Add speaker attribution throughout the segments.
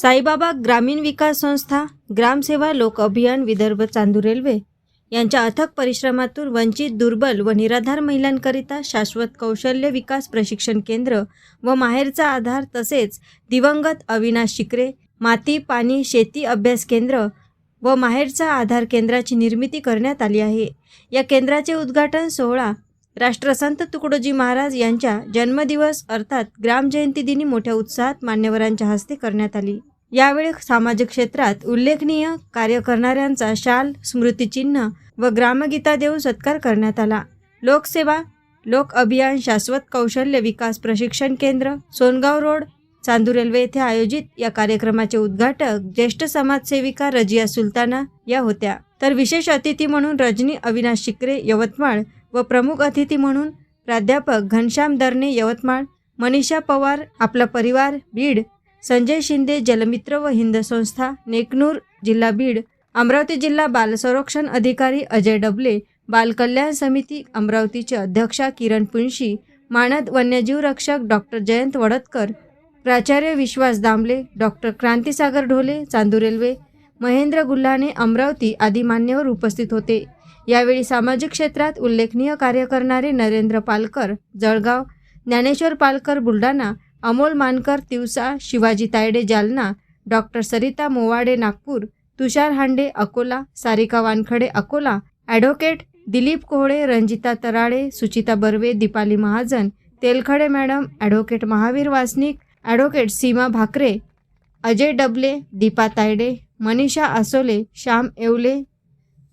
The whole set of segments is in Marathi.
Speaker 1: साईबाबा ग्रामीण विकास संस्था ग्रामसेवा लोक अभियान विदर्भ चांदूर रेल्वे यांच्या अथक परिश्रमातून वंचित दुर्बल व निराधार महिलांकरिता शाश्वत कौशल्य विकास प्रशिक्षण केंद्र व माहेरचा आधार तसेच दिवंगत अविनाश शिकरे माती पाणी शेती अभ्यास केंद्र व माहेरचा आधार केंद्राची निर्मिती करण्यात आली आहे. या केंद्राचे उद्घाटन सोहळा राष्ट्रसंत तुकडोजी महाराज यांच्या जन्मदिवस अर्थात ग्रामजयंती दिनी मोठ्या उत्साहात मान्यवरांच्या हस्ते करण्यात आली. यावेळी सामाजिक क्षेत्रात उल्लेखनीय कार्य करणाऱ्यांचा शाल स्मृतिचिन्ह व ग्रामगीता देऊन सत्कार करण्यात आला. लोकसेवा लोक अभियान शाश्वत कौशल्य विकास प्रशिक्षण केंद्र सोनगाव रोड चांदूर रेल्वे येथे आयोजित या कार्यक्रमाचे उद्घाटक ज्येष्ठ समाजसेविका रजिया सुलताना या होत्या. तर विशेष अतिथी म्हणून रजनी अविनाश शिकरे यवतमाळ व प्रमुख अतिथी म्हणून प्राध्यापक घनश्याम दरने यवतमाळ मनीषा पवार आपला परिवार बीड संजय शिंदे जलमित्र व हिंद संस्था नेकनूर जिल्हा बीड अमरावती जिल्हा बाल संरक्षण अधिकारी अजय डबले बालकल्याण समिती अमरावतीचे अध्यक्षा किरण पुंशी मानद वन्यजीव रक्षक डॉक्टर जयंत वडतकर प्राचार्य विश्वास दामले डॉक्टर क्रांतीसागर ढोले चांदू रेल्वे महेंद्र गुल्हाने अमरावती आदी मान्यवर उपस्थित होते. यावेळी सामाजिक क्षेत्रात उल्लेखनीय कार्य करणारे Narendra Palkar Jalgaon Dnyaneshwar Palkar Buldhana Amol Mankar Tiwsa Shivaji Tayde Jalna doctor Sarita Mowade Nagpur Tushar Hande Akola Sarika Wankhade Akola advocate Dilip Kohale Ranjita Tarale Suchita Barve Deepali Mahajan Telkhade madam advocate Mahavir Wasnik advocate Seema Bhakare Ajay Dable Deepa Tayde Manisha Asole Shyam Yevle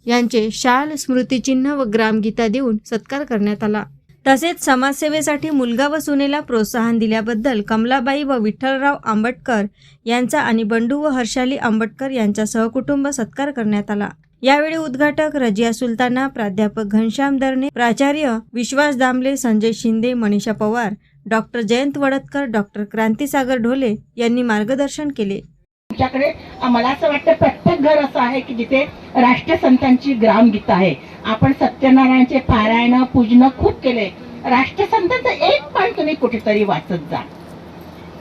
Speaker 1: यांचे शाल स्मृतिचिन्ह व ग्रामगीता देऊन सत्कार करण्यात आला. तसेच समाजसेवेसाठी मुलगा व सुनेला प्रोत्साहन दिल्याबद्दल कमलाबाई व विठ्ठलराव आंबटकर यांचा आणि बंडू व हर्षाली आंबटकर यांचा सहकुटुंब सत्कार करण्यात आला. यावेळी उद्घाटक रजिया सुलताना प्राध्यापक घनश्याम दरणे प्राचार्य विश्वास दामले संजय शिंदे मनीषा पवार डॉक्टर जयंत वडतकर डॉक्टर क्रांतीसागर ढोले यांनी मार्गदर्शन केले.
Speaker 2: तुमच्याकडे मला असं वाटतं प्रत्येक घर असं आहे की जिथे राष्ट्रसंतांची ग्रामगीता आहे. आपण सत्यनारायणचे पारायण पूजन खूप केले. राष्ट्रसंतांचं एक पान तुम्ही कुठेतरी वाचत जा.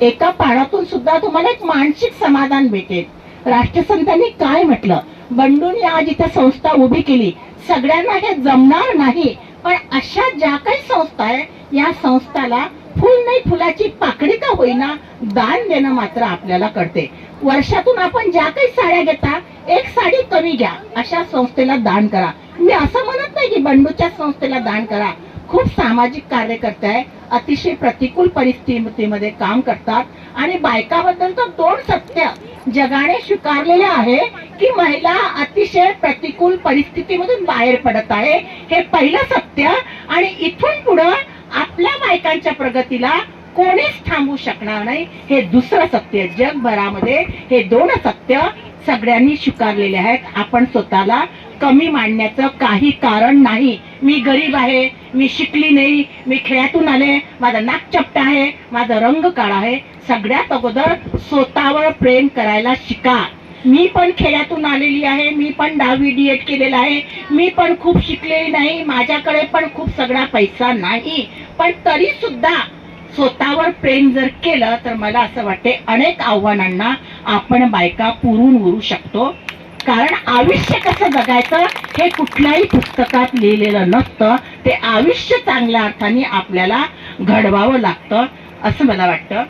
Speaker 2: एका पानातून सुद्धा तुम्हाला एक मानसिक समाधान भेटेल. राष्ट्रसंतांनी काय म्हटलं? बंडून आज इथे संस्था उभी केली सगळ्यांना हे जमणार नाही. पण अशा ज्या काही संस्था आहे या संस्थाला फुल नाही फुलाची पाकडी का होईना? दान देणं मात्र आपल्याला कळते. वर्षातून आपण ज्या काही साड्या घेता एक साडी कमी घ्या अशा संस्थेला दान करा. मी असं म्हणत नाही की बंडूच्या संस्थेला दान करा. खूप सामाजिक कार्यकर्ते आहे अतिशय प्रतिकूल परिस्थितीमध्ये काम करतात. आणि बायकाबद्दल तर दोन सत्य. जगाने स्वीकारलेले आहे की महिला अतिशय प्रतिकूल परिस्थितीमधून बाहेर पडत आहे हे पहिलं सत्य. आणि इथून पुढं आपल्या बायकांच्या प्रगतीला कोणीच थांबवू शकणार नाही. हे दुसरं सत्य जगभरामध्ये हे दोन सत्य सगळ्यांनी स्वीकारलेले आहेत. आपण स्वतःला कमी मांडण्याचं काही कारण नाही. मी गरीब आहे मी शिकली नाही मी खेळातून आले माझा नाक चपटा आहे माझा रंग काळा आहे. सगळ्यात अगोदर स्वतःवर प्रेम करायला शिका. मी पण खेड्यातून आलेली आहे मी पण दहावी डी एड केलेलं आहे मी पण खूप शिकलेली नाही माझ्याकडे पण खूप सगळा पैसा नाही. पण तरी सुद्धा स्वतःवर प्रेम जर केलं तर मला असं वाटते अनेक आव्हानांना आपण बायका पुरून उरू शकतो. कारण आयुष्य कसं जगायचं हे कुठल्याही पुस्तकात लिहिलेलं नसतं. ते आयुष्य चांगल्या अर्थाने आपल्याला घडवावं लागतं असं मला वाटतं.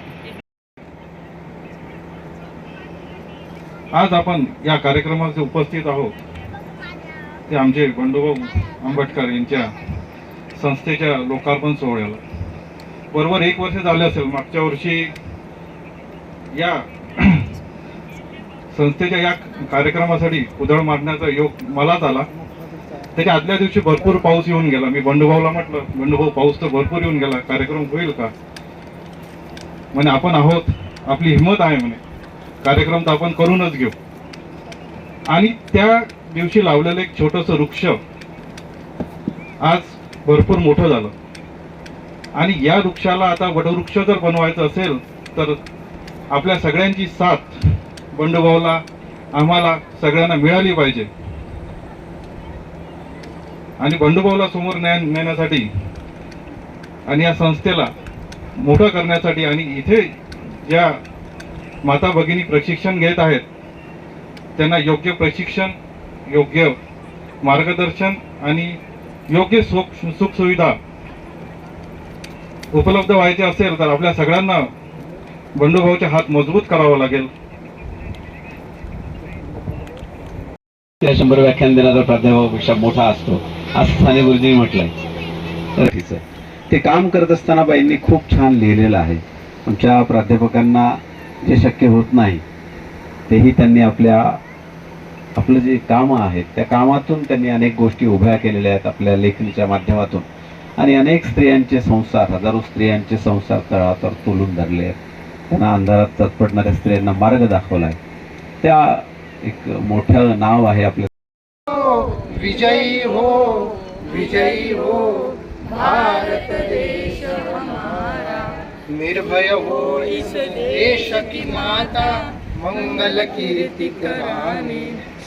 Speaker 3: आज आपण या कार्यक्रमाचे उपस्थित आहोत. ते आमचे बंडूभाऊ आंबटकर यांच्या संस्थेच्या लोकार्पण सोहळ्याला. बरोबर एक वर्ष झाले असेल मागच्या वर्षी या संस्थेच्या या कार्यक्रमासाठी उधळ मारण्याचा योग मलाच आला. त्याच्या आदल्या दिवशी भरपूर पाऊस येऊन गेला. मी बंडूभाऊला म्हटलं बंडूभाऊ पाऊस तर भरपूर येऊन गेला. कार्यक्रम होईल का? म्हणे आपण आहोत. आपली हिंमत आहे. म्हणे कार्यक्रम तर आपण करूनच घेऊ. आणि त्या दिवशी लावलेलं एक छोटस वृक्ष आज भरपूर मोठं झालं. आणि या वृक्षाला आता वटवृक्ष जर बनवायचं असेल तर आपल्या सगळ्यांची साथ बंडूभाऊला आम्हाला सगळ्यांना मिळाली पाहिजे. आणि बंडूभाऊला समोर न्या नेण्यासाठी आणि या संस्थेला मोठं करण्यासाठी आणि इथे ज्या माता भगिनी प्रशिक्षण घेत आहेत. त्यांना योग्य प्रशिक्षण योग्य मार्गदर्शन आणि योग्य सुख सुखसुविधा उपलब्ध व्हायचे असेल तर आपल्या सगळ्यांना बंडूभाऊचे हात मजबूत करावा लागेल.
Speaker 4: त्या शंभर व्याख्यान देणारा प्राध्यापकापेक्षा मोठा असतो असं साने गुरुजींनी म्हटलंय. ते काम करत असताना बाईंनी खूप छान लिहिलेलं आहे. आमच्या प्राध्यापकांना जे शक्य होत नाही तेही त्यांनी आपल्या आपलं जे कामं आहेत त्या कामातून त्यांनी अनेक गोष्टी उभ्या केलेल्या आहेत आपल्या लेखणीच्या माध्यमातून. आणि अनेक स्त्रियांचे संसार हजारो स्त्रियांचे संसार तळावर तोलून धरले आहेत. त्यांना अंधारात तत्पडणाऱ्या स्त्रियांना मार्ग दाखवला आहे. त्या एक मोठं नाव आहे आपलं.
Speaker 5: विजयी हो विजयी हो भारत देश निर्भय हो इस देश की माता मंगल कीर्ति कराने।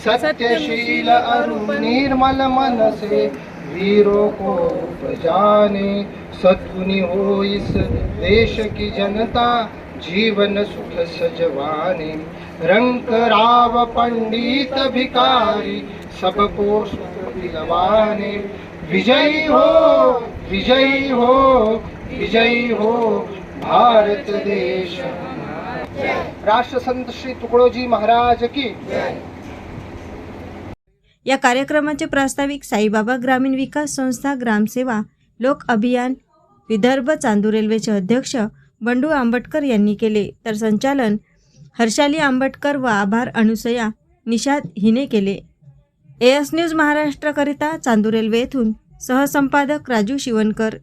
Speaker 5: सत्यशील अरुण निर्मल मन से वीरों को जाने सद्गुनी हो इस देश की जनता जीवन सुख सजवाने। रंग राव पंडित भिकारी सबको सुख दिलवाने। विजयी हो विजयी हो विजयी हो भारत देश राष्ट्रसंत श्री तुकडोजी महाराज की
Speaker 1: या कार्यक्रमाचे प्रास्ताविक साईबाबा ग्रामीण विकास संस्था ग्रामसेवा लोक अभियान विदर्भ चांदूर रेल्वेचे अध्यक्ष बंडू आंबटकर यांनी केले. तर संचालन हर्षाली आंबटकर व आभार अनुसया निषाद हिने केले. एस न्यूज महाराष्ट्राकरिता चांदूर रेल्वे येथून सहसंपादक राजू शिवणकर.